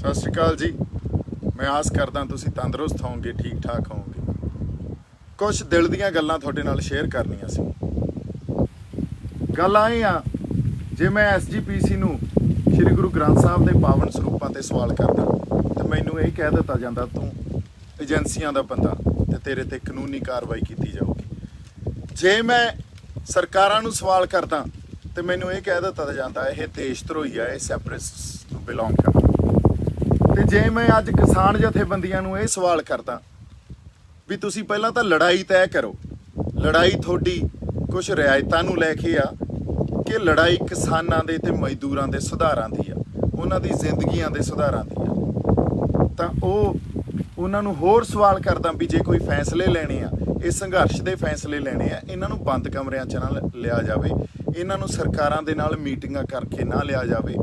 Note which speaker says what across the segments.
Speaker 1: ਸਤਿ ਸ਼੍ਰੀ ਅਕਾਲ ਜੀ। ਮੈਂ ਆਸ ਕਰਦਾ ਤੁਸੀਂ ਤੰਦਰੁਸਤ ਹੋਵੋਗੇ ਠੀਕ ਠਾਕ ਹੋਵੋਗੇ। ਕੁਝ ਦਿਲ ਦੀਆਂ ਗੱਲਾਂ ਤੁਹਾਡੇ ਨਾਲ ਸ਼ੇਅਰ ਕਰਨੀਆਂ ਸੀ। ਗੱਲ ਆਏ ਆ, ਜੇ ਮੈਂ ਐਸਜੀਪੀਸੀ ਨੂੰ ਸ੍ਰੀ ਗੁਰੂ ਗ੍ਰੰਥ ਸਾਹਿਬ ਦੇ ਪਾਵਨ ਸਰੂਪਾਂ ਤੇ ਸਵਾਲ ਕਰਦਾ, ਤੇ ਮੈਨੂੰ ਇਹ ਕਹਿ ਦਿੱਤਾ ਜਾਂਦਾ, ਤੂੰ ਏਜੰਸੀਆਂ ਦਾ ਬੰਦਾ ਤੇ ਤੇਰੇ ਤੇ ਕਾਨੂੰਨੀ ਕਾਰਵਾਈ ਕੀਤੀ ਜਾਊਗੀ। ਜੇ ਮੈਂ ਸਰਕਾਰਾਂ ਨੂੰ ਸਵਾਲ ਕਰਦਾ, ਤੇ ਮੈਨੂੰ ਇਹ ਕਹਿ ਦਿੱਤਾ ਜਾਂਦਾ, ਇਹ ਦੇਸ਼ ਧਰੋਈ ਆ, ਇਹ ਸੈਪਰੇਟਿਸਟ ਨੂੰ ਬਿਲੋਂਗ ਕਰਦਾ ਤੇ ਜੇ ਮੈਂ ਅੱਜ ਕਿਸਾਨ ਜਥੇਬੰਦੀਆਂ ਨੂੰ ਇਹ ਸਵਾਲ ਕਰਦਾ ਵੀ ਤੁਸੀਂ ਪਹਿਲਾਂ ਤਾਂ ਲੜਾਈ ਤੈਅ ਕਰੋ। ਲੜਾਈ ਤੁਹਾਡੀ ਕੁਝ ਰਿਆਇਤਾਂ ਨੂੰ ਲੈ ਕੇ ਆ ਕਿ ਲੜਾਈ ਕਿਸਾਨਾਂ ਦੇ ਤੇ ਮਜ਼ਦੂਰਾਂ ਦੇ ਸੁਧਾਰਾਂ ਦੀ ਆ, ਉਹਨਾਂ ਦੀ ਜ਼ਿੰਦਗੀਆਂ ਦੇ ਸੁਧਾਰਾਂ ਦੀ ਆ। ਤਾਂ ਉਹ ਉਹਨਾਂ ਨੂੰ ਹੋਰ ਸਵਾਲ ਕਰਦਾ ਵੀ ਜੇ ਕੋਈ ਫੈਸਲੇ ਲੈਣੇ ਆ, ਇਹ ਸੰਘਰਸ਼ ਦੇ ਫੈਸਲੇ ਲੈਣੇ ਆ, ਇਹਨਾਂ ਨੂੰ ਬੰਦ ਕਮਰਿਆਂ 'ਚ ਨਾ ਲ- ਲਿਆ ਜਾਵੇ, ਇਹਨਾਂ ਨੂੰ ਸਰਕਾਰਾਂ ਦੇ ਨਾਲ ਮੀਟਿੰਗਾਂ ਕਰਕੇ ਨਾ ਲਿਆ ਜਾਵੇ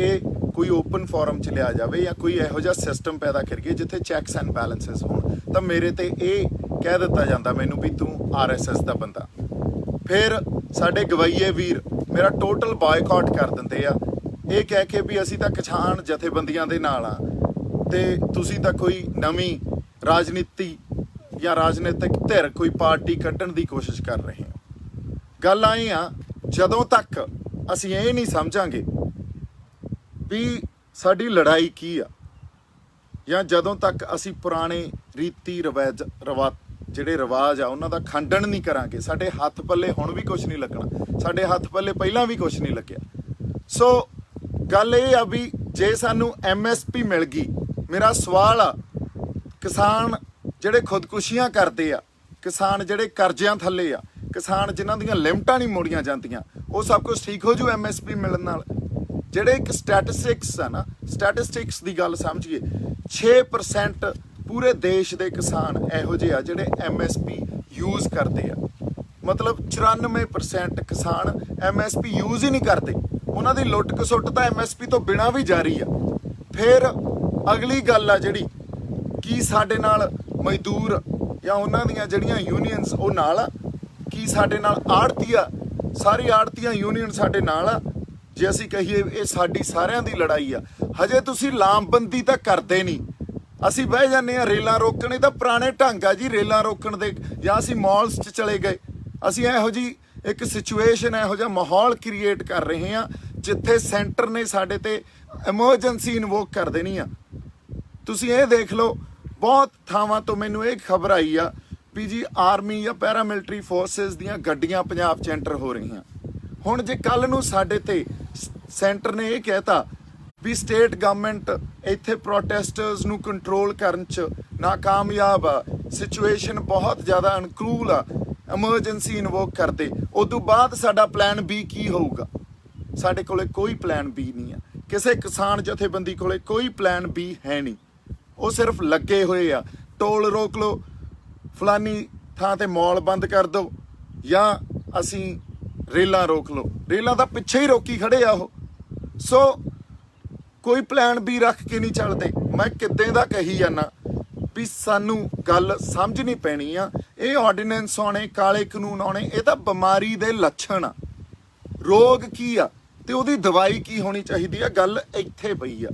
Speaker 1: ਇਹ ਕੋਈ ਓਪਨ ਫੋਰਮ 'ਚ ਲਿਆ ਜਾਵੇ ਜਾਂ ਕੋਈ ਇਹੋ ਜਿਹਾ ਸਿਸਟਮ ਪੈਦਾ ਕਰੀਏ ਜਿੱਥੇ ਚੈਕਸ ਐਂਡ ਬੈਲੈਂਸਸ ਹੋਣ। ਤਾਂ ਮੇਰੇ ਤੇ ਇਹ ਕਹਿ ਦਿੱਤਾ ਜਾਂਦਾ ਮੈਨੂੰ ਵੀ ਤੂੰ ਆਰਐਸਐਸ ਦਾ ਬੰਦਾ। ਫਿਰ ਸਾਡੇ ਗਵਈਏ ਵੀਰ ਮੇਰਾ ਟੋਟਲ ਬਾਇਕਾਟ ਕਰ ਦਿੰਦੇ ਆ। ਇਹ ਕਹਿ ਕੇ ਵੀ ਅਸੀਂ ਤਾਂ ਕਿਸਾਨ ਜਥੇਬੰਦੀਆਂ ਦੇ ਨਾਲ ਆ। ਤੇ ਤੁਸੀਂ ਤਾਂ ਕੋਈ ਨਵੀਂ ਰਾਜਨੀਤੀ ਜਾਂ ਰਾਜਨੀਤਿਕ ਧਿਰ, ਕੋਈ ਪਾਰਟੀ ਕੱਢਣ ਦੀ ਕੋਸ਼ਿਸ਼ ਕਰ ਰਹੇ ਹੋ। ਗੱਲ ਆਈ ਆ, ਜਦੋਂ ਤੱਕ ਅਸੀਂ ਇਹ ਨਹੀਂ ਸਮਝਾਂਗੇ ਵੀ ਸਾਡੀ ਲੜਾਈ ਕੀ ਆ? ਜਾਂ ਜਦੋਂ ਤੱਕ ਅਸੀਂ ਪੁਰਾਣੇ ਰੀਤੀ ਰਿਵਾਜ, ਰਵਾ, ਜਿਹੜੇ ਰਿਵਾਜ ਆ, ਉਹਨਾਂ ਦਾ ਖੰਡਨ ਨਹੀਂ ਕਰਾਂਗੇ, ਸਾਡੇ ਹੱਥ ਪੱਲੇ ਹੁਣ ਵੀ ਕੁਝ ਨਹੀਂ ਲੱਗਣਾ, ਸਾਡੇ ਹੱਥ ਪੱਲੇ ਪਹਿਲਾਂ ਵੀ ਕੁਝ ਨਹੀਂ ਲੱਗਿਆ। ਸੋ ਗੱਲ ਇਹ ਆ ਵੀ ਜੇ ਸਾਨੂੰ ਐਮਐਸਪੀ ਮਿਲ ਗਈ, ਮੇਰਾ ਸਵਾਲ ਆ, ਕਿਸਾਨ ਜਿਹੜੇ ਖੁਦਕੁਸ਼ੀਆਂ ਕਰਦੇ ਆ, ਕਿਸਾਨ ਜਿਹੜੇ ਕਰਜ਼ਿਆਂ ਥੱਲੇ ਆ, ਕਿਸਾਨ ਜਿਨ੍ਹਾਂ ਦੀਆਂ ਲਿਮਟਾਂ ਨਹੀਂ ਮੋੜੀਆਂ ਜਾਂਦੀਆਂ, ਉਹ ਸਭ ਕੁਝ ਠੀਕ ਹੋ ਜੂ ਐਮਐਸਪੀ ਮਿਲਣ ਨਾਲ? ਜਿਹੜੇ ਇੱਕ ਸਟੈਟਿਸਟਿਕਸ ਆ ਨਾ ਸਟੈਟਿਸਟਿਕਸ ਦੀ ਗੱਲ ਸਮਝੀਏ 6% ਪੂਰੇ ਦੇਸ਼ ਦੇ ਕਿਸਾਨ ਇਹੋ ਜਿਹੇ ਆ ਜਿਹੜੇ ਐਮਐਸਪੀ ਯੂਜ਼ ਕਰਦੇ ਆ। ਮਤਲਬ 94% ਕਿਸਾਨ ਐਮਐਸਪੀ ਯੂਜ਼ ਹੀ ਨਹੀਂ ਕਰਦੇ। ਉਹਨਾਂ ਦੀ ਲੁੱਟ ਕਸੁੱਟ ਤਾਂ ਐਮਐਸਪੀ ਤੋਂ ਬਿਨਾਂ ਵੀ ਜਾਰੀ ਆ। ਫਿਰ ਅਗਲੀ ਗੱਲ ਆ ਜਿਹੜੀ, ਕੀ ਸਾਡੇ ਨਾਲ ਮਜ਼ਦੂਰ ਜਾਂ ਉਹਨਾਂ ਦੀਆਂ ਜਿਹੜੀਆਂ ਯੂਨੀਅਨਸ ਉਹ ਨਾਲ ਆ? ਕੀ ਸਾਡੇ ਨਾਲ ਆੜਤੀਆ ਸਾਰੀ ਆੜਤੀਆਂ ਯੂਨੀਅਨ ਸਾਡੇ ਨਾਲ ਆ? ਜੇ ਅਸੀਂ ਕਹੀਏ ਇਹ ਸਾਡੀ ਸਾਰਿਆਂ ਦੀ ਲੜਾਈ ਆ, ਹਜੇ ਤੁਸੀਂ ਲਾਮਬੰਦੀ ਤਾਂ ਕਰਦੇ ਨਹੀਂ। ਅਸੀਂ ਬਹਿ ਜਾਂਦੇ ਆ ਰੇਲਾਂ ਰੋਕਣ, ਇਹ ਤਾਂ ਪੁਰਾਣੇ ਢੰਗ ਆ ਜੀ ਰੇਲਾਂ ਰੋਕਣ ਦੇ, ਜਾਂ ਅਸੀਂ ਮਾਲਸ 'ਚ ਚਲੇ ਗਏ। ਅਸੀਂ ਇਹੋ ਜੀ ਇੱਕ ਸਿਚੁਏਸ਼ਨ ਇਹੋ ਜਿਹਾ ਮਾਹੌਲ ਕ੍ਰੀਏਟ ਕਰ ਰਹੇ ਆ ਜਿੱਥੇ ਸੈਂਟਰ ਨੇ ਸਾਡੇ ਤੇ ਐਮਰਜੈਂਸੀ ਇਨਵੋਕ ਕਰ ਦੇਣੀ ਆ। ਤੁਸੀਂ ਇਹ ਦੇਖ ਲਓ, ਬਹੁਤ ਥਾਵਾਂ ਤੋਂ ਮੈਨੂੰ ਇਹ ਖਬਰ ਆਈ ਆ ਵੀ ਜੀ ਆਰਮੀ ਜਾਂ ਪੈਰਾਮਿਲਟਰੀ ਫੋਰਸਸ ਦੀਆਂ ਗੱਡੀਆਂ ਪੰਜਾਬ 'ਚ ਐਂਟਰ ਹੋ ਰਹੀਆਂ। ਹੁਣ ਜੇ ਕੱਲ ਨੂੰ ਸਾਡੇ ਤੇ ਸੈਂਟਰ ਨੇ ਇਹ ਕਹਿਤਾ ਵੀ ਸਟੇਟ ਗਵਰਨਮੈਂਟ ਇੱਥੇ ਪ੍ਰੋਟੈਸਟਰਸ ਨੂੰ ਕੰਟਰੋਲ ਕਰਨ 'ਚ ਨਾਕਾਮਯਾਬ ਆ, ਸਿਚੁਏਸ਼ਨ ਬਹੁਤ ਜ਼ਿਆਦਾ ਅਨਕੂਲ ਆ, ਐਮਰਜੈਂਸੀ ਇਨਵੋਕ ਕਰਦੇ, ਉਦੋਂ ਬਾਅਦ ਸਾਡਾ ਪਲਾਨ ਬੀ ਕੀ ਹੋਊਗਾ? ਸਾਡੇ ਕੋਲੇ ਕੋਈ ਪਲਾਨ ਬੀ ਨਹੀਂ ਆ। ਕਿਸੇ ਕਿਸਾਨ ਜਥੇਬੰਦੀ ਕੋਲੇ ਕੋਈ ਪਲਾਨ ਬੀ ਹੈ ਨਹੀਂ। ਉਹ ਸਿਰਫ ਲੱਗੇ ਹੋਏ ਆ। ਟੋਲ ਰੋਕ ਲਓ, ਫਲਾਨੀ ਥਾਂ ਤੇ ਮਾਲ ਬੰਦ ਕਰ ਦਿਓ ਜਾਂ ਅਸੀਂ ਰੇਲਾਂ ਰੋਕ ਲਓ। ਰੇਲਾਂ ਤਾਂ ਪਿੱਛੇ ਹੀ ਰੋਕੀ ਖੜੇ ਆ ਉਹ। ਸੋ ਕੋਈ ਪਲਾਨ ਵੀ ਰੱਖ ਕੇ ਨਹੀਂ ਚੱਲਦੇ। ਮੈਂ ਕਿੱਦਾਂ ਦਾ ਕਹੀ ਜਾਂਦਾ ਵੀ ਸਾਨੂੰ ਗੱਲ ਸਮਝਣੀ ਪੈਣੀ ਆ। ਇਹ ਆਰਡੀਨੈਂਸ ਆਉਣੇ, ਕਾਲੇ ਕਾਨੂੰਨ ਆਉਣੇ, ਇਹ ਤਾਂ ਬਿਮਾਰੀ ਦੇ ਲੱਛਣ ਆ। ਰੋਗ ਕੀ ਆ? ਤੇ ਉਹਦੀ ਦਵਾਈ ਕੀ ਹੋਣੀ ਚਾਹੀਦੀ ਆ? ਗੱਲ ਇੱਥੇ ਪਈ ਆ।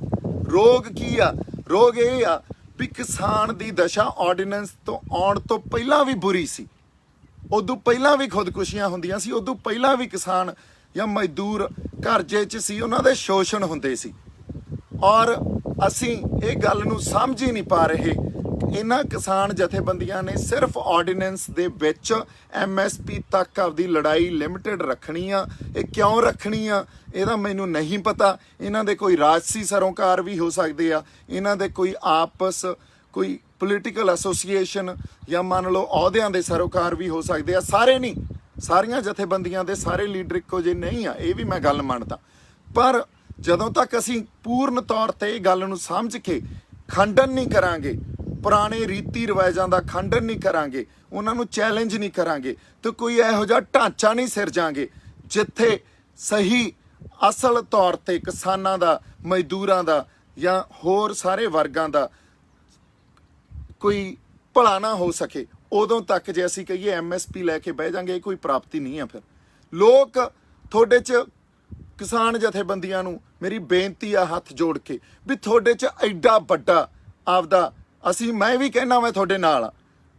Speaker 1: ਰੋਗ ਕੀ ਆ? ਰੋਗ ਇਹ ਆ ਵੀ ਕਿਸਾਨ ਦੀ ਦਸ਼ਾ ਆਰਡੀਨੈਂਸ ਤੋਂ ਆਉਣ ਤੋਂ ਪਹਿਲਾਂ ਵੀ ਬੁਰੀ ਸੀ। ਉਦੋਂ ਪਹਿਲਾਂ ਵੀ ਖੁਦਕੁਸ਼ੀਆਂ ਹੁੰਦੀਆਂ ਸੀ, ਉਦੋਂ ਪਹਿਲਾਂ ਵੀ ਕਿਸਾਨ ਜਾਂ ਮਜ਼ਦੂਰ ਕਰਜ਼ੇ 'ਚ ਸੀ, ਉਹਨਾਂ ਦੇ ਸ਼ੋਸ਼ਣ ਹੁੰਦੇ ਸੀ। ਔਰ ਅਸੀਂ ਇਹ ਗੱਲ ਨੂੰ ਸਮਝ ਹੀ ਨਹੀਂ ਪਾ ਰਹੇ ਇਹਨਾਂ ਕਿਸਾਨ ਜਥੇਬੰਦੀਆਂ ਨੇ ਸਿਰਫ ਆਰਡੀਨੈਂਸ ਦੇ ਵਿੱਚ ਐਮਐਸਪੀ ਤੱਕ ਆਪਦੀ ਲੜਾਈ ਲਿਮਟਿਡ ਰੱਖਣੀ ਆ। ਇਹ ਕਿਉਂ ਰੱਖਣੀ ਆ? ਇਹਦਾ ਮੈਨੂੰ ਨਹੀਂ ਪਤਾ। ਇਹਨਾਂ ਦੇ ਕੋਈ ਰਾਜਸੀ ਸਰੋਕਾਰ ਵੀ ਹੋ ਸਕਦੇ ਆ। ਇਹਨਾਂ ਦੇ ਕੋਈ ਆਪਸ, ਕੋਈ ਪੋਲੀਟੀਕਲ ਐਸੋਸੀਏਸ਼ਨ ਜਾਂ ਮੰਨ ਲਓ ਅਹੁਦਿਆਂ ਦੇ ਸਰੋਕਾਰ ਵੀ ਹੋ ਸਕਦੇ ਆ, ਸਾਰੇ ਨਹੀਂ, ਸਾਰੀਆਂ ਜਥੇਬੰਦੀਆਂ ਦੇ ਸਾਰੇ ਲੀਡਰ ਇੱਕੋ ਜਿਹੇ ਨਹੀਂ ਆ, ਇਹ ਵੀ ਮੈਂ ਗੱਲ ਮੰਨਦਾ। ਪਰ ਜਦੋਂ ਤੱਕ ਅਸੀਂ ਪੂਰਨ ਤੌਰ ਤੇ ਇਹ ਗੱਲ ਨੂੰ ਸਮਝ ਕੇ ਖੰਡਨ ਨਹੀਂ ਕਰਾਂਗੇ, ਪੁਰਾਣੇ ਰੀਤੀ ਰਿਵਾਜਾਂ ਦਾ ਖੰਡਨ ਨਹੀਂ ਕਰਾਂਗੇ, ਉਹਨਾਂ ਨੂੰ ਚੈਲੰਜ ਨਹੀਂ ਕਰਾਂਗੇ, ਤੇ ਕੋਈ ਇਹੋ ਜਿਹਾ ਢਾਂਚਾ ਨਹੀਂ ਸਿਰਜਾਂਗੇ ਜਿੱਥੇ ਸਹੀ, ਅਸਲ ਤੌਰ ਤੇ ਕਿਸਾਨਾਂ ਦਾ, ਮਜ਼ਦੂਰਾਂ ਦਾ ਜਾਂ ਹੋਰ ਸਾਰੇ ਵਰਗਾਂ ਦਾ ਕੋਈ ਭਲਾ ਨਾ ਹੋ ਸਕੇ, ਉਦੋਂ ਤੱਕ ਜੇ ਅਸੀਂ ਕਹੀਏ ਐਮਐਸਪੀ ਲੈ ਕੇ ਬਹਿ ਜਾਾਂਗੇ, ਇਹ ਕੋਈ ਪ੍ਰਾਪਤੀ ਨਹੀਂ ਆ ਫਿਰ। ਲੋਕ ਤੁਹਾਡੇ ਚ ਕਿਸਾਨ ਜਥੇਬੰਦੀਆਂ ਨੂੰ ਮੇਰੀ ਬੇਨਤੀ ਆ ਹੱਥ ਜੋੜ ਕੇ ਵੀ ਤੁਹਾਡੇ 'ਚ ਐਡਾ ਵੱਡਾ ਆਪਦਾ, ਅਸੀਂ ਮੈਂ ਵੀ ਕਹਿਣਾ ਮੈਂ ਤੁਹਾਡੇ ਨਾਲ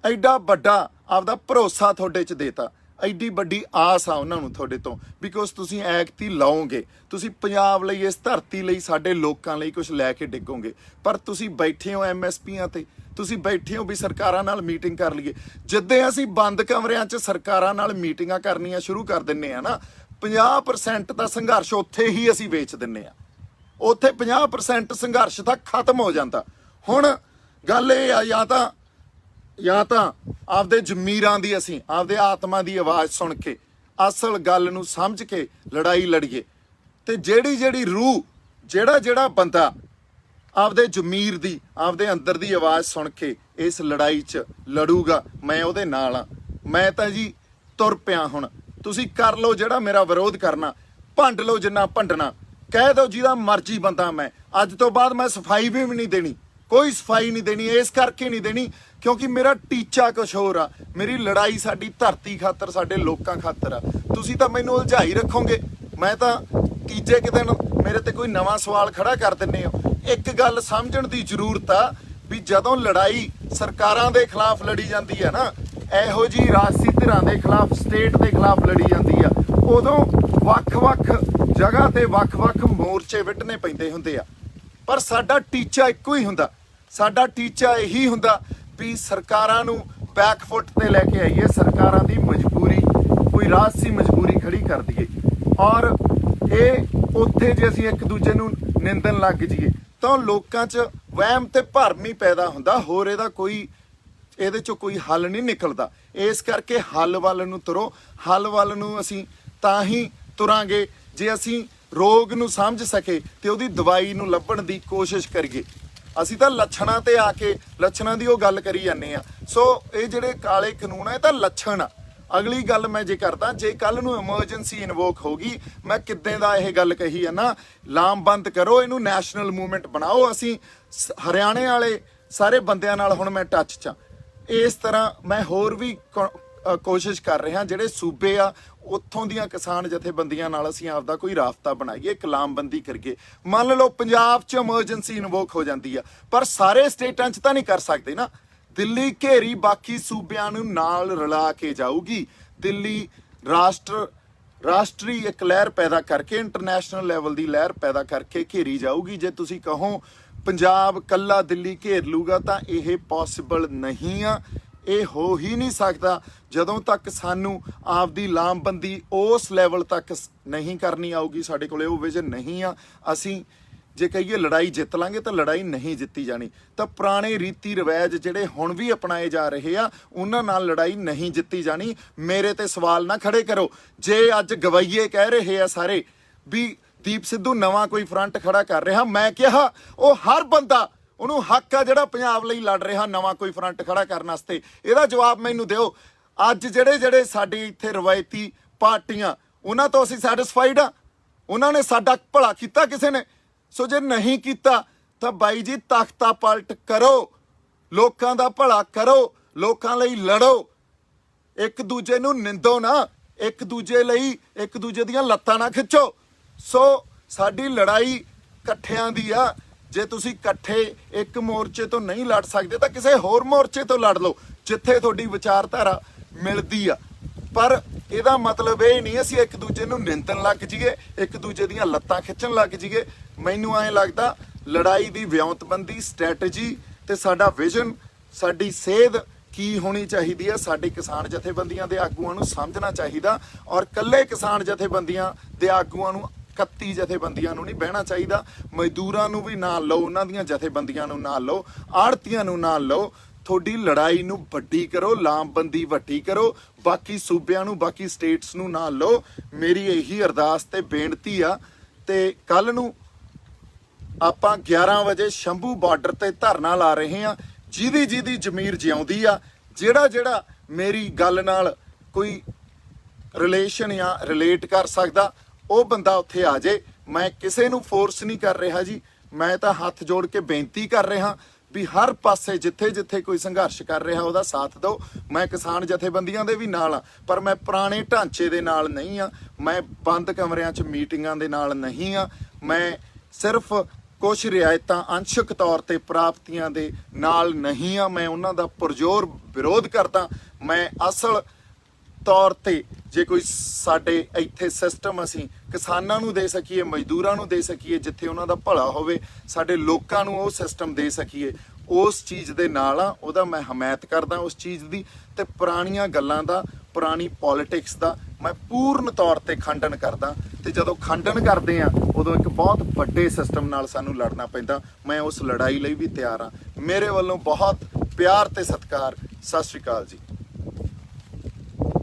Speaker 1: ਐਡਾ ਵੱਡਾ ਆਪਦਾ ਭਰੋਸਾ ਤੁਹਾਡੇ 'ਚ ਦੇਤਾ। ਐਡੀ ਵੱਡੀ ਆਸ ਆ ਉਹਨਾਂ ਨੂੰ ਤੁਹਾਡੇ ਤੋਂ ਬਿਕੋਜ਼ ਤੁਸੀਂ ਐਕਤੀ ਲਾਓਗੇ। ਤੁਸੀਂ ਪੰਜਾਬ ਲਈ, ਇਸ ਧਰਤੀ ਲਈ, ਸਾਡੇ ਲੋਕਾਂ ਲਈ ਕੁਝ ਲੈ ਕੇ ਡਿੱਗੋਗੇ। ਪਰ ਤੁਸੀਂ ਬੈਠੇ ਹੋ ਐਮਐਸਪੀਆਂ ਤੇ, ਤੁਸੀਂ ਬੈਠੇ ਹੋ ਵੀ ਸਰਕਾਰਾਂ ਨਾਲ ਮੀਟਿੰਗ ਕਰ ਲਈਏ। ਜਿੱਦੇ ਅਸੀਂ ਬੰਦ ਕਮਰਿਆਂ 'ਚ ਸਰਕਾਰਾਂ ਨਾਲ ਮੀਟਿੰਗਾਂ ਕਰਨੀਆਂ ਸ਼ੁਰੂ ਕਰ ਦਿੰਨੇ ਆ ਨਾ 50% ਦਾ ਸੰਘਰਸ਼ ਉੱਥੇ ਹੀ ਅਸੀਂ ਵੇਚ ਦਿੰਨੇ ਆ। ਉੱਥੇ 50% ਸੰਘਰਸ਼ ਤਾਂ ਖਤਮ ਹੋ ਜਾਂਦਾ। ਹੁਣ ਗੱਲ ਇਹ ਆ, ਜਾਂ ਤਾਂ ਜਾਂ ਤਾਂ ਆਪਦੇ ਜ਼ਮੀਰਾਂ ਦੀ ਅਸੀਂ, ਆਪਦੇ ਆਤਮਾ ਦੀ ਆਵਾਜ਼ ਸੁਣ ਕੇ, ਅਸਲ ਗੱਲ ਨੂੰ ਸਮਝ ਕੇ ਲੜਾਈ ਲੜੀਏ। ਤੇ ਜਿਹੜੀ ਜਿਹੜੀ ਰੂਹ, ਜਿਹੜਾ ਜਿਹੜਾ ਬੰਦਾ ਆਪਦੇ ਜ਼ਮੀਰ ਦੀ, ਆਪਦੇ ਅੰਦਰ ਦੀ ਆਵਾਜ਼ ਸੁਣ ਕੇ ਇਸ ਲੜਾਈ 'ਚ ਲੜੂਗਾ, ਮੈਂ ਉਹਦੇ ਨਾਲ ਆ ਮੈਂ ਤਾਂ ਜੀ ਤੁਰ ਪਿਆ ਹੁਣ। ਤੁਸੀਂ ਕਰ ਲਓ ਜਿਹੜਾ ਮੇਰਾ ਵਿਰੋਧ ਕਰਨਾ, ਭੰਡ ਲਓ ਜਿੰਨਾ ਭੰਡਣਾ। ਕਹਿ ਦਿਓ ਜਿਹਦਾ ਮਰਜ਼ੀ ਬੰਦਾ ਮੈਂ। ਅੱਜ ਤੋਂ ਬਾਅਦ ਮੈਂ ਸਫ਼ਾਈ ਵੀ ਨਹੀਂ ਦੇਣੀ। ਕੋਈ ਸਫ਼ਾਈ ਨਹੀਂ ਦੇਣੀ, ਇਸ ਕਰਕੇ ਨਹੀਂ ਦੇਣੀ, ਕਿਉਂਕਿ ਮੇਰਾ ਟੀਚਾ ਕੁਛ ਹੋਰ ਆ। ਮੇਰੀ ਲੜਾਈ ਸਾਡੀ ਧਰਤੀ ਖਾਤਰ, ਸਾਡੇ ਲੋਕਾਂ ਖਾਤਰ ਆ। ਤੁਸੀਂ ਤਾਂ ਮੈਨੂੰ ਉਲਝਾਈ ਰੱਖੋਗੇ। ਮੈਂ ਤਾਂ ਤੀਜੇ ਕਿ ਦਿਨ ਮੇਰੇ ਤੇ ਕੋਈ ਨਵਾਂ ਸਵਾਲ ਖੜਾ ਕਰ ਦਿੰਨੇ ਹੋ। ਇੱਕ ਗੱਲ ਸਮਝਣ ਦੀ ਜ਼ਰੂਰਤ ਆ ਵੀ ਜਦੋਂ ਲੜਾਈ ਸਰਕਾਰਾਂ ਦੇ ਖਿਲਾਫ ਲੜੀ ਜਾਂਦੀ ਆ ਨਾ, ਇਹੋ ਜੀ ਰਾਜਸੀ ਧਿਰਾਂ ਦੇ ਖਿਲਾਫ, ਸਟੇਟ ਦੇ ਖਿਲਾਫ ਲੜੀ ਜਾਂਦੀ ਆ, ਉਦੋਂ ਵੱਖ-ਵੱਖ ਜਗ੍ਹਾ ਤੇ ਵੱਖ-ਵੱਖ ਮੋਰਚੇ ਵਿੱਢਣੇ ਪੈਂਦੇ ਹੁੰਦੇ ਆ। ਪਰ ਸਾਡਾ ਟੀਚਾ ਇੱਕੋ ਹੀ ਹੁੰਦਾ। ਸਾਡਾ ਟੀਚਾ ਇਹੀ ਹੁੰਦਾ ਵੀ ਸਰਕਾਰਾਂ ਨੂੰ ਬੈਕਫੁੱਟ ਤੇ ਲੈ ਕੇ ਆਈਏ, ਸਰਕਾਰਾਂ ਦੀ ਮਜਬੂਰੀ, ਕੋਈ ਰਾਜਸੀ ਮਜਬੂਰੀ ਖੜੀ ਕਰ ਦਈਏ। ਔਰ ਇਹ ਉੱਥੇ ਜੇ ਅਸੀਂ ਇੱਕ ਦੂਜੇ ਨੂੰ ਨਿੰਦਣ ਲੱਗ ਜਾਈਏ, ਤਾਂ ਲੋਕਾਂ 'ਚ ਵਹਿਮ ਤੇ ਭਰਮ ਹੀ ਪੈਦਾ ਹੁੰਦਾ, ਹੋਰ ਇਹਦਾ ਕੋਈ, ਇਹਦੇ ਚੋਂ ਕੋਈ ਹੱਲ ਨਹੀਂ ਨਿਕਲਦਾ। ਇਸ ਕਰਕੇ ਹੱਲ ਵੱਲ ਨੂੰ ਤੁਰੋ, ਹੱਲ ਵੱਲ ਨੂੰ ਅਸੀਂ ਤਾਂ ਹੀ ਤੁਰਾਂਗੇ ਜੇ ਅਸੀਂ ਰੋਗ ਨੂੰ ਸਮਝ ਸਕੇ ਤੇ ਉਹਦੀ ਦਵਾਈ ਨੂੰ ਲੱਭਣ ਦੀ ਕੋਸ਼ਿਸ਼ ਕਰੀਏ। ਅਸੀਂ ਤਾਂ ਲੱਛਣਾਂ ਤੇ ਆ ਕੇ ਲੱਛਣਾਂ ਦੀ ਉਹ ਗੱਲ ਕਰੀ ਜਾਂਦੇ ਆ ਸੋ ਇਹ ਜਿਹੜੇ ਕਾਲੇ ਕਾਨੂੰਨ ਆ, ਇਹ ਤਾਂ ਲੱਛਣ ਆ। ਅਗਲੀ ਗੱਲ ਮੈਂ ਜੇ ਕਰਦਾ, ਜੇ ਕੱਲ ਨੂੰ ਐਮਰਜੈਂਸੀ ਇਨਵੋਕ ਹੋਗੀ ਮੈਂ ਕਿੱਦਾਂ ਦਾ ਇਹ ਗੱਲ ਕਹੀ ਆ ਨਾ ਲਾਮਬੰਦ ਕਰੋ, ਇਹਨੂੰ ਨੈਸ਼ਨਲ ਮੂਵਮੈਂਟ ਬਣਾਓ ਅਸੀਂ, ਸ- ਹਰਿਆਣੇ ਵਾਲੇ ਸਾਰੇ ਬੰਦਿਆਂ ਨਾਲ ਹੁਣ ਮੈਂ ਟੱਚ 'ਚ ਇਸ ਤਰ੍ਹਾਂ ਮੈਂ ਹੋਰ ਵੀ ਕੋਸ਼ਿਸ਼ ਕਰ ਰਿਹਾ, ਜਿਹੜੇ ਸੂਬੇ ਆ ਉੱਥੋਂ ਦੀਆਂ ਕਿਸਾਨ ਜਥੇਬੰਦੀਆਂ ਨਾਲ ਅਸੀਂ ਆਪਦਾ ਕੋਈ ਰਾਫਤਾ ਬਣਾਈਏ, ਕਲਾਮਬੰਦੀ ਕਰੀਏ। ਮੰਨ ਲਓ ਪੰਜਾਬ 'ਚ ਐਮਰਜੈਂਸੀ ਇਨਵੋਕ ਹੋ ਜਾਂਦੀ ਆ, ਪਰ ਸਾਰੇ ਸਟੇਟਾਂ 'ਚ ਤਾਂ ਨਹੀਂ ਕਰ ਸਕਦੇ ਨਾ। ਦਿੱਲੀ ਘੇਰੀ ਬਾਕੀ ਸੂਬਿਆਂ ਨੂੰ ਨਾਲ ਰਲਾ ਕੇ ਜਾਊਗੀ। ਦਿੱਲੀ ਰਾਸ਼ਟਰ, ਰਾਸ਼ਟਰੀ ਇੱਕ ਲਹਿਰ ਪੈਦਾ ਕਰਕੇ ਇੰਟਰਨੈਸ਼ਨਲ ਲੈਵਲ ਦੀ ਲਹਿਰ ਪੈਦਾ ਕਰਕੇ ਘੇਰੀ ਜਾਊਗੀ। ਜੇ ਤੁਸੀਂ ਕਹੋ ਪੰਜਾਬ ਕੱਲਾ ਦਿੱਲੀ ਘੇਰ ਲੂਗਾ ਤਾਂ ਇਹ ਪੋਸੀਬਲ ਨਹੀਂ ਆ। ਇਹ ਹੋ ਹੀ ਨਹੀਂ ਸਕਦਾ ਜਦੋਂ ਤੱਕ ਸਾਨੂੰ ਆਪਦੀ ਲਾਮਬੰਦੀ ਉਸ ਲੈਵਲ ਤੱਕ ਨਹੀਂ ਕਰਨੀ ਆਊਗੀ ਸਾਡੇ ਕੋਲੇ, ਉਹ ਵਿਜ਼ਨ ਨਹੀਂ ਆ। ਅਸੀਂ ਜੇ ਕਹੀਏ ਲੜਾਈ ਜਿੱਤ ਲਾਂਗੇ ਤਾਂ ਲੜਾਈ ਨਹੀਂ ਜਿੱਤੀ ਜਾਣੀ। ਤਾਂ ਪੁਰਾਣੇ ਰੀਤੀ ਰਿਵਾਜ ਜਿਹੜੇ ਹੁਣ ਵੀ ਅਪਣਾਏ ਜਾ ਰਹੇ ਆ, ਉਹਨਾਂ ਨਾਲ ਲੜਾਈ ਨਹੀਂ ਜਿੱਤੀ ਜਾਣੀ। ਮੇਰੇ ਤੇ ਸਵਾਲ ਨਾ ਖੜੇ ਕਰੋ। ਜੇ ਅੱਜ ਗਵਈਏ ਕਹਿ ਰਹੇ ਆ ਸਾਰੇ ਵੀ ਦੀਪ ਸਿੱਧੂ ਨਵਾਂ ਕੋਈ ਫਰੰਟ ਖੜਾ ਕਰ ਰਿਹਾ, ਮੈਂ ਕਿਹਾ ਉਹ ਹਰ ਬੰਦਾ ਉਹਨੂੰ ਹੱਕ ਆ ਜਿਹੜਾ ਪੰਜਾਬ ਲਈ ਲੜ ਰਿਹਾ, ਨਵਾਂ ਕੋਈ ਫਰੰਟ ਖੜਾ ਕਰਨ ਵਾਸਤੇ। ਇਹਦਾ ਜਵਾਬ ਮੈਨੂੰ ਦਿਓ। ਅੱਜ ਜਿਹੜੇ ਜਿਹੜੇ ਸਾਡੇ ਇੱਥੇ ਰਵਾਇਤੀ ਪਾਰਟੀਆਂ, ਉਹਨਾਂ ਤੋਂ ਅਸੀਂ ਸੈਟੀਸਫਾਈਡ ਆ। ਉਹਨਾਂ ਨੇ ਸਾਡਾ ਭਲਾ ਕੀਤਾ ਕਿਸੇ ਨੇ? ਸੋ ਜੇ ਨਹੀਂ ਕੀਤਾ, ਤਾਂ ਬਾਈ ਜੀ, ਤਖਤਾ ਪਲਟ ਕਰੋ। ਲੋਕਾਂ ਦਾ ਭਲਾ ਕਰੋ। ਲੋਕਾਂ ਲਈ ਲੜੋ। ਇੱਕ ਦੂਜੇ ਨੂੰ ਨਿੰਦੋ ਨਾ। ਇੱਕ ਦੂਜੇ ਲਈ, ਇੱਕ ਦੂਜੇ ਦੀਆਂ ਲੱਤਾਂ ਨਾ ਖਿੱਚੋ। ਸੋ ਸਾਡੀ ਲੜਾਈ ਇਕੱਠਿਆਂ ਦੀ ਆ। ਜੇ ਤੁਸੀਂ ਇਕੱਠੇ ਇੱਕ ਮੋਰਚੇ ਤੋਂ ਨਹੀਂ ਲੜ ਸਕਦੇ, ਤਾਂ ਕਿਸੇ ਹੋਰ ਮੋਰਚੇ ਤੋਂ ਲੜ ਲਓ, ਜਿੱਥੇ ਤੁਹਾਡੀ ਵਿਚਾਰਧਾਰਾ ਮਿਲਦੀ ਆ। ਪਰ ਇਹਦਾ ਮਤਲਬ ਇਹ ਨਹੀਂ, ਅਸੀਂ ਇੱਕ ਦੂਜੇ ਨੂੰ ਨਿੰਦਣ ਲੱਗ ਜਾਈਏ, ਇੱਕ ਦੂਜੇ ਦੀਆਂ ਲੱਤਾਂ ਖਿੱਚਣ ਲੱਗ ਜਾਈਏ। ਮੈਨੂੰ ਐਂ ਲੱਗਦਾ, ਲੜਾਈ ਦੀ ਵਿਉਂਤਬੰਦੀ, ਸਟ੍ਰੈਟਜੀ ਤੇ ਸਾਡਾ ਵਿਜ਼ਨ, ਸਾਡੀ ਸੇਧ ਕੀ ਹੋਣੀ ਚਾਹੀਦੀ ਹੈ ਸਾਡੇ ਕਿਸਾਨ ਜਥੇਬੰਦੀਆਂ ਦੇ ਆਗੂਆਂ ਨੂੰ ਸਮਝਣਾ ਚਾਹੀਦਾ ਔਰ ਕੱਲੇ ਕਿਸਾਨ ਜਥੇਬੰਦੀਆਂ ਦੇ ਆਗੂਆਂ ਨੂੰ 31 ਜਥੇਬੰਦੀਆਂ ਨੂੰ ਨਹੀਂ ਬਹਿਣਾ ਚਾਹੀਦਾ। ਮਜ਼ਦੂਰਾਂ ਨੂੰ ਵੀ ਨਾਲ ਲਓ, ਉਹਨਾਂ ਦੀਆਂ ਜਥੇਬੰਦੀਆਂ ਨੂੰ ਨਾਲ ਲਓ, ਆੜਤੀਆਂ ਨੂੰ ਨਾਲ ਲਓ। ਤੁਹਾਡੀ ਲੜਾਈ ਨੂੰ ਵੱਡੀ ਕਰੋ, ਲਾਮਬੰਦੀ ਵੱਡੀ ਕਰੋ, ਬਾਕੀ ਸੂਬਿਆਂ ਨੂੰ, ਬਾਕੀ ਸਟੇਟਸ ਨੂੰ ਨਾਲ ਲਓ। ਮੇਰੀ ਇਹੀ ਅਰਦਾਸ ਤੇ ਬੇਨਤੀ ਆ ਤੇ ਕੱਲ ਨੂੰ ਆਪਾਂ 11 ਵਜੇ ਸ਼ੰਭੂ ਬਾਰਡਰ ਤੇ ਧਰਨਾ ਲਾ ਰਹੇ ਹਾਂ। ਜਿਹਦੀ ਜਿਹਦੀ ਜ਼ਮੀਰ ਜਿਉਂਦੀ ਆ, ਜਿਹੜਾ ਜਿਹੜਾ ਮੇਰੀ ਗੱਲ ਨਾਲ ਕੋਈ ਰਿਲੇਸ਼ਨ ਜਾਂ ਰਿਲੇਟ ਕਰ ਸਕਦਾ ਉਹ ਬੰਦਾ ਉੱਥੇ ਆ ਜਾਏ ਮੈਂ ਕਿਸੇ ਨੂੰ ਫੋਰਸ ਨਹੀਂ ਕਰ ਰਿਹਾ ਜੀ। ਮੈਂ ਤਾਂ ਹੱਥ ਜੋੜ ਕੇ ਬੇਨਤੀ ਕਰ ਰਿਹਾ ਵੀ ਹਰ ਪਾਸੇ ਜਿੱਥੇ ਜਿੱਥੇ ਕੋਈ ਸੰਘਰਸ਼ ਕਰ ਰਿਹਾ, ਉਹਦਾ ਸਾਥ ਦਿਓ। ਮੈਂ ਕਿਸਾਨ ਜਥੇਬੰਦੀਆਂ ਦੇ ਵੀ ਨਾਲ ਆ, ਪਰ ਮੈਂ ਪੁਰਾਣੇ ਢਾਂਚੇ ਦੇ ਨਾਲ ਨਹੀਂ ਆ। ਮੈਂ ਬੰਦ ਕਮਰਿਆਂ 'ਚ ਮੀਟਿੰਗਾਂ ਦੇ ਨਾਲ ਨਹੀਂ ਆ। ਮੈਂ ਸਿਰਫ ਕੁਝ ਰਿਆਇਤਾਂ ਅੰਸ਼ਕ ਤੌਰ ਤੇ ਪ੍ਰਾਪਤੀਆਂ ਦੇ ਨਾਲ ਨਹੀਂ ਆ। ਮੈਂ ਉਹਨਾਂ ਦਾ ਪੁਰਜ਼ੋਰ ਵਿਰੋਧ ਕਰਦਾ। ਮੈਂ ਅਸਲ ਤੌਰ ਤੇ ਜੇ ਕੋਈ ਸਾਡੇ ਇੱਥੇ ਸਿਸਟਮ ਅਸੀਂ ਕਿਸਾਨਾਂ ਨੂੰ ਦੇ ਸਕੀਏ, ਮਜ਼ਦੂਰਾਂ ਨੂੰ ਦੇ ਸਕੀਏ, ਜਿੱਥੇ ਉਹਨਾਂ ਦਾ ਭਲਾ ਹੋਵੇ, ਸਾਡੇ ਲੋਕਾਂ ਨੂੰ ਉਹ ਸਿਸਟਮ ਦੇ ਸਕੀਏ। ਉਸ ਚੀਜ਼ ਦੇ ਨਾਲ ਆ, ਉਹਦਾ ਮੈਂ ਹਮਾਇਤ ਕਰਦਾ ਉਸ ਚੀਜ਼ ਦੀ ਤੇ ਪੁਰਾਣੀਆਂ ਗੱਲਾਂ ਦਾ, ਪੁਰਾਣੀ ਪੋਲਿਟਿਕਸ ਦਾ ਮੈਂ ਪੂਰਨ ਤੌਰ ਤੇ ਖੰਡਨ ਕਰਦਾ। ਤੇ ਜਦੋਂ ਖੰਡਨ ਕਰਦੇ ਆ, ਉਦੋਂ ਇੱਕ ਬਹੁਤ ਵੱਡੇ ਸਿਸਟਮ ਨਾਲ ਸਾਨੂੰ ਲੜਨਾ ਪੈਂਦਾ। ਮੈਂ ਉਸ ਲੜਾਈ ਲਈ ਵੀ ਤਿਆਰ ਆ। ਮੇਰੇ ਵੱਲੋਂ ਬਹੁਤ ਪਿਆਰ ਤੇ ਸਤਿਕਾਰ। ਸਤਿ ਸ਼੍ਰੀ ਅਕਾਲ ਜੀ।